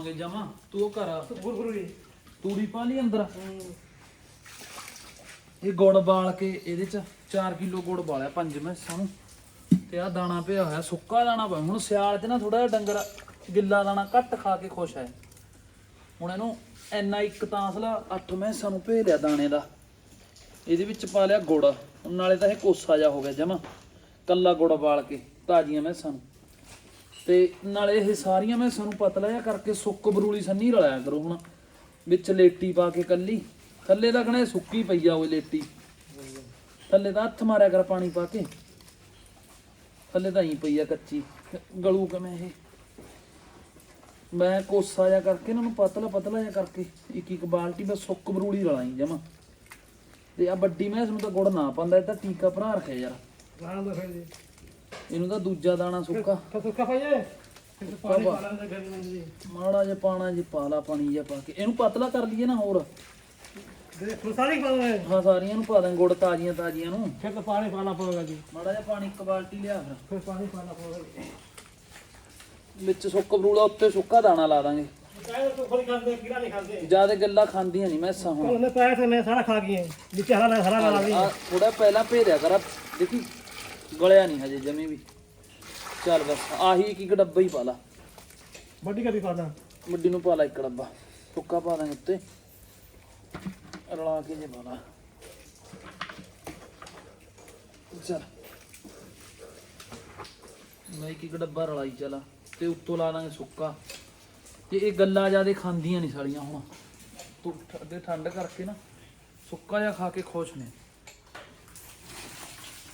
ਕੇ ਜਾਵਾਂ? ਤੂੰ ਉਹ ਕਰ ਗੁਰਗੁਰੀ ਤੂੜੀ ਪਾ ਲਈ ਅੰਦਰ। ਇਹ ਗੁੜ ਬਾਲ ਕੇ ਇਹਦੇ ਚ 4 ਕਿਲੋ ਗੁੜ ਬਾਲਿਆ ਪੰਜ ਮੈਸਾਂ ਨੂੰ ਤੇ ਆ ਦਾਣਾ ਪਿਆ ਹੋਇਆ ਸੁੱਕਾ ਦਾਣਾ ਪਿਆ। ਹੁਣ ਸਿਆਲ 'ਚ ਨਾ ਥੋੜਾ ਜਿਹਾ ਡੰਗਰ ਗਿੱਲਾ ਦਾਣਾ ਘੱਟ ਖਾ ਕੇ ਖੁਸ਼ ਹੈ ਹੁਣ ਇਹਨੂੰ ਇੰਨਾ ਇੱਕ ਤਾਂਸਲਾ 8 ਮੈਸਾਂ ਨੂੰ ਭੇਜ ਲਿਆ ਦਾਣੇ ਦਾ। ਇਹਦੇ ਵਿੱਚ ਪਾ ਲਿਆ ਗੁੜ। ਨਾਲੇ ਤਾਂ ਇਹ ਕੋਸਾ ਜਾ ਹੋ ਗਿਆ ਜਮਾ। ਕੱਲਾ ਗੁੜ ਬਾਲ ਕੇ ਤਾਜ਼ੀਆਂ ਮੈਸਾਂ ਨੂੰ ਤੇ ਨਾਲੇ ਇਹ ਸਾਰੀਆਂ ਮੈਂ ਸਾਨੂੰ ਪਤਲਾ ਜਿਹਾ ਕਰਕੇ ਸੁੱਕ ਬਰੂਲੀ ਸੰਨੀ ਰਲਾਇਆ ਕਰੋ ਹੁਣ। ਵਿੱਚ ਲੇਟੀ ਪਾ ਕੇ ਕੱਲੀ। ਥੱਲੇ ਤਾਂ ਕਹਣਾ ਸੁੱਕੀ ਪਈ ਆ ਉਹ ਲੇਟੀ। ਥੱਲੇ ਤਾਂ ਹੱਥ ਮਾਰਿਆ ਕਰ ਪਾਣੀ ਪਾ ਕੇ। ਥੱਲੇ ਤਾਂ ਹੀ ਪਈ ਆ ਕੱਚੀ। ਗਲੂ ਕਿਵੇਂ ਇਹ? ਮੈਂ ਕੋਸਾ ਜਿਹਾ ਕਰਕੇ ਇਹਨਾਂ ਨੂੰ ਪਤਲਾ ਪਤਲਾ ਜਿਹਾ ਕਰਕੇ ਇੱਕ ਇੱਕ ਬਾਲਟੀ ਮੈਂ ਸੁੱਕ ਬਰੂਲੀ ਰਲਾਈ ਜਮਾ। ਤੇ ਆ ਵੱਡੀ ਮੈਸ ਨੂੰ ਤਾਂ ਗੁੜ ਨਾ ਪਾਉਂਦਾ, ਇਹ ਤਾਂ ਟੀਕਾ ਭਰਾ ਰੱਖਿਆ ਯਾਰ। ਨਾਮ ਦਾ ਜੀ ਇਹਨੂੰ ਤਾਂ ਦੂਜਾ ਦਾਣਾ ਸੁੱਕਾ। ਫਸੁੱਕਾ ਪਾਈਏ ਫਿਰ ਪਾਣੀ। ਪਾ ਫਿਰ ਨੂੰ ਜੀ। ਮਾੜਾ ਜਿਹਾ ਪਾਣਾ ਜੀ ਪਾਲਾ ਪਾਣੀ ਜਿਹਾ ਪਾ ਕੇ। ਇਹਨੂੰ ਪਤਲਾ ਕਰ ਲਈਏ ਨਾ ਹੋਰ। ਦੇਖ ਫਸਾਰੀ ਪਾ ਲੈ। ਹਾਂ ਸਾਰੀਆਂ ਨੂੰ ਪਾ ਦਾਂ ਗੁੜ ਤਾਜ਼ੀਆਂ ਤਾਜ਼ੀਆਂ ਨੂੰ। ਫਿਰ ਤਾਂ ਪਾਣੀ ਪਾਣਾ ਪਵੇਗਾ ਜੀ। ਮਾੜਾ ਜਿਹਾ ਪਾਣੀ ਇੱਕ ਬਾਲਟੀ ਲਿਆ ਫਿਰ। ਫਿਰ ਪਾਣੀ ਪਾਣਾ ਪਵੇਗਾ ਵਿੱਚ ਸੁੱਕ ਬਰੂਲਾ ਉੱਤੇ ਸੁੱਕਾ ਦਾਣਾ ਲਾ ਦਾਂਗੇ। ਤੋਂ ਜ਼ਿਆਦਾ ਗੱਲਾਂ ਖਾਂਦੀਆਂ ਨਹੀਂ ਮੈਸਾਂ ਹੁਣ। ਮੈਂ ਪਾਇਆ ਤੇ ਮੈਂ ਸਾਰਾ ਖਾ ਗਈ ਵਿੱਚ ਹਰਾ ਹਰਾ ਵੀ ਆ ਥੋੜਾ ਪਹਿਲਾਂ ਭੇਰਿਆ ਕਰ। ਦੇਖੀ ਗਲਿਆ ਨਹੀਂ ਹਜੇ ਜਮੀ ਵੀ। ਚੱਲ ਬਸ ਆਹੀ ਇੱਕ ਇੱਕ ਡੱਬਾ ਹੀ ਪਾ ਲਾ। ਵੱਡੀ ਕਦੀ ਪਾ ਦਾਂ? ਵੱਡੀ ਨੂੰ ਪਾ ਲਾ ਇੱਕ ਡੱਬਾ। ਸੁੱਕਾ ਪਾ ਦਾਂਗੇ ਉੱਤੇ। ਰਲਾ ਕੇ ਜੇ ਪਾ ਲਾ। ਚੱਲ। ਮੈਂ ਇੱਕ ਇੱਕ ਡੱਬਾ ਰਲਾਈ ਚਲਾ। ਤੇ ਉੱਤੋਂ ਲਾ ਦਾਂਗੇ ਸੁੱਕਾ। ਤੇ ਇਹ ਗੱਲਾਂ ਜਿਆਦੇ ਖਾਂਦੀਆਂ ਨਹੀਂ ਸਾਲੀਆਂ ਹੁਣ। ਤੂੰ ਅੱਗੇ ਠੰਡ ਕਰਕੇ ਨਾ ਸੁੱਕਾ ਜਿਹਾ ਖਾ ਕੇ ਖੁਸ਼ ਨੇ।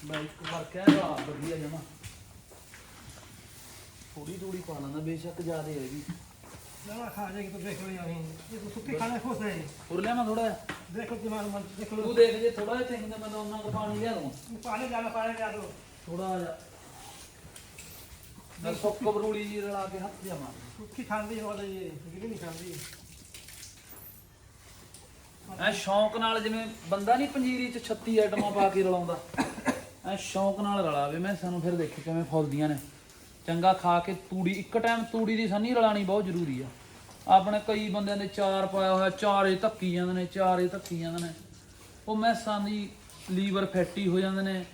ਮੈਂ ਇੱਕ ਵਾਰ ਕਹਿ ਲਾ ਵਧੀਆ ਜਮਾ। ਥੋੜੀ ਥੋੜੀ ਪਾ ਲੈਂਦਾ ਬੇਸ਼ੱਕ ਜ਼ਿਆਦੇ ਹੈਗੀ ਨਾ ਖਾ ਜਾਏਗੀ ਤਾਂ ਦੇਖ ਲਈ ਆਹੀਂ ਇਹ ਤਾਂ ਸੁੱਕੀ ਖਾਣੇ ਖੁਸ਼ ਹੈ। ਹੋਰ ਲਿਆ ਮੈਂ ਥੋੜਾ ਦੇਖੋ ਜੀ ਮਾਨ ਦੇਖ ਲਓ। ਤੂੰ ਦੇਖ ਜੇ ਥੋੜਾ ਜਿਹਾ ਚਾਹੀਦਾ ਮੈਂ ਤਾਂ ਉਹਨਾਂ ਕੋ ਪਾਣੀ ਲਿਆ ਦੂੰ ਪਾਣੀ ਜਾਣਾ ਪਾਣੀ ਲਿਆ ਦੋ ਥੋੜਾ ਜਿਹਾ। ਮੈਂ ਸੁੱਕ ਬਰੂਲੀ ਜੀ ਰਲਾ ਕੇ ਹੱਥ ਜਿਹਾ ਮਾਰ ਸੁੱਕੀ ਖਾਂਦੀ ਹੋ ਰਹੀ ਹੈ ਜਿਹੜੀ ਨਹੀਂ ਖਾਂਦੀ। ਐ ਸ਼ੌਂਕ ਨਾਲ ਜਿਵੇਂ ਬੰਦਾ ਨਹੀਂ ਪੰਜੀਰੀ ਚ 36 ਆਈਟਮਾਂ ਪਾ ਕੇ ਰਲਾਉਂਦਾ। ਐ ਸ਼ੌਂਕ ਨਾਲ ਰਲਾਵੇ ਮੈਂ, ਸਾਨੂੰ ਫਿਰ ਦੇਖੀ ਕਿਵੇਂ ਫੁੱਲਦੀਆਂ ਨੇ। ਚੰਗਾ ਖਾ ਕੇ ਤੂੜੀ, ਇੱਕ ਟਾਈਮ ਤੂੜੀ ਦੀ ਸੰਨੀ ਰਲਾਣੀ ਬਹੁਤ ਜ਼ਰੂਰੀ ਆ। ਆਪਣੇ ਕਈ ਬੰਦਿਆਂ ਨੇ ਚਾਰ ਪਾਇਆ ਹੋਇਆ, ਚਾਰੇ ਧੱਕੀ ਜਾਂਦੇ ਨੇ, ਚਾਰੇ ਧੱਕੀ ਜਾਂਦੇ ਨੇ। ਉਹ ਮੈਸਾਂ ਦੀ ਲੀਵਰ ਫੈਟੀ ਹੋ ਜਾਂਦੇ ਨੇ,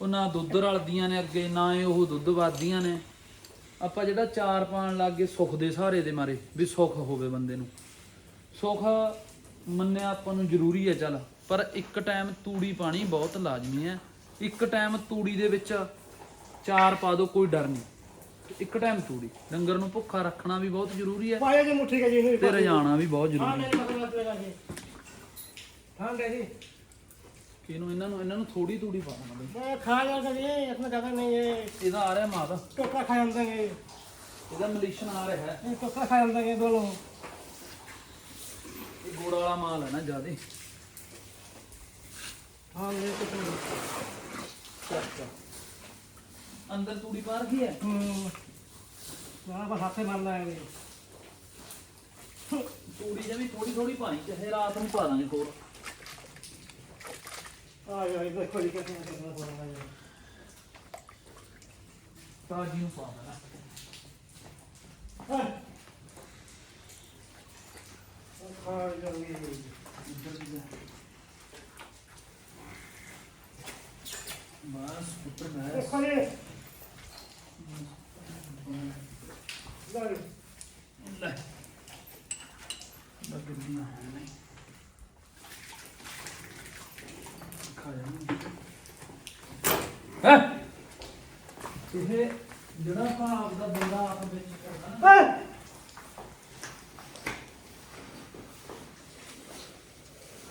ਉਹ ਨਾ ਦੁੱਧ ਰਲਦੀਆਂ ਨੇ ਅੱਗੇ, ਨਾ ਇਹ ਉਹ ਦੁੱਧ ਵੱਧਦੀਆਂ ਨੇ। ਆਪਾਂ ਜਿਹੜਾ ਚਾਰ ਪਾਣ ਲੱਗ ਗਏ ਸੁੱਖ ਦੇ ਸਹਾਰੇ ਦੇ ਮਾਰੇ, ਵੀ ਸੁੱਖ ਹੋਵੇ ਬੰਦੇ ਨੂੰ। ਸੁੱਖ ਮੰਨਿਆ ਆਪਾਂ ਨੂੰ ਜ਼ਰੂਰੀ ਹੈ ਚੱਲ, ਪਰ ਇੱਕ ਟਾਈਮ ਤੂੜੀ ਪਾਣੀ ਬਹੁਤ ਲਾਜ਼ਮੀ ਹੈ। ਇੱਕ ਟਾਈਮ ਤੂੜੀ ਦੇ ਵਿੱਚ ਚਾਰ ਪਾ ਦੋ ਕੋਈ ਡਰ ਨਹੀਂ। ਇੱਕ ਟਾਈਮ ਤੂੜੀ। ਡੰਗਰ ਨੂੰ ਭੁੱਖਾ ਰੱਖਣਾ ਵੀ ਬਹੁਤ ਜ਼ਰੂਰੀ ਹੈ। ਪਾਇਆ ਜੀ ਮੁੱਠੀ ਕੇ ਜੀ ਨਹੀਂ ਤੇ ਰਜਾਣਾ ਵੀ ਬਹੁਤ ਹਾਂ ਜ਼ਰੂਰੀ ਹੈ ਮੇਰੀ ਮਤਲਬ ਲੱਗ ਜੀ। ਠੰਡ ਹੈ ਜੀ। ਇਹਨੂੰ ਇਹਨਾਂ ਨੂੰ ਇਹਨਾਂ ਨੂੰ ਥੋੜੀ ਤੂੜੀ ਪਾ ਦੇਣਾ ਬਈ। ਮੈਂ ਖਾ ਜਾਂਦਾ ਜੀ ਇਤਨਾ ਜ਼ਿਆਦਾ ਨਹੀਂ ਹੈ। ਇਹਦਾ ਆ ਰਿਹਾ ਮਾਤਾ ਟੋਕਰਾ ਖਾ ਜਾਂਦੇ ਨੇ ਇਹਦਾ ਮਲੀਸ਼ਨ ਆ ਰਿਹਾ ਹੈ। ਇਹ ਟੋਕਰਾ ਖਾ ਜਾਂਦੇ ਨੇ ਦੋਨੋਂ ਇਹ ਗੋੜ ਵਾਲਾ ਮਾਲ ਹੈ ਨਾ ਜਿਆਦੇ। ਕੋਲ ਚੱਲ ਚੱਲ ਅੰਦਰ ਤੂੜੀ ਪਾ ਰੱਖੀ ਹੈ? ਹੂੰ। ਨਾ ਬਸ ਹੱਥੇ ਮਾਰਨਾ ਹੈ ਜੀ ਤੂੜੀ ਜਿਵੇਂ ਥੋੜੀ ਥੋੜੀ ਪਾਣੀ ਚਾਹੇ ਰਾਤ ਨੂੰ ਪਾ ਦਾਂਗੇ ਹੋਰ। ਆ ਜਾ ਇਹ ਦੇਖੋ ਜੀ ਕਿਵੇਂ ਕਿਵੇਂ ਬੋਲਣਾ ਜੀ ਤਾਜੀ ਨੂੰ ਪਾ ਦੇਣਾ। ਹਾਂ? ਖਾ ਜਾਂਦੀ ਇੱਧਰ ਵੀ ਜਾ। ਬਸ ਉੱਪਰ ਮੈਂ ਦੇਖੋ ਜੀ। ਲੈ। ਲੈ ਬੱਗੜੀਆਂ ਹੋ ਨਹੀਂ। ਖਾ ਜਾਣੀ ਹੈ? ਇਹ ਜਿਹੜਾ ਆਪਾਂ ਆਪਦਾ ਬੰਦਾ ਆਪ ਵਿੱਚ ਕਰਦਾ ਨਾ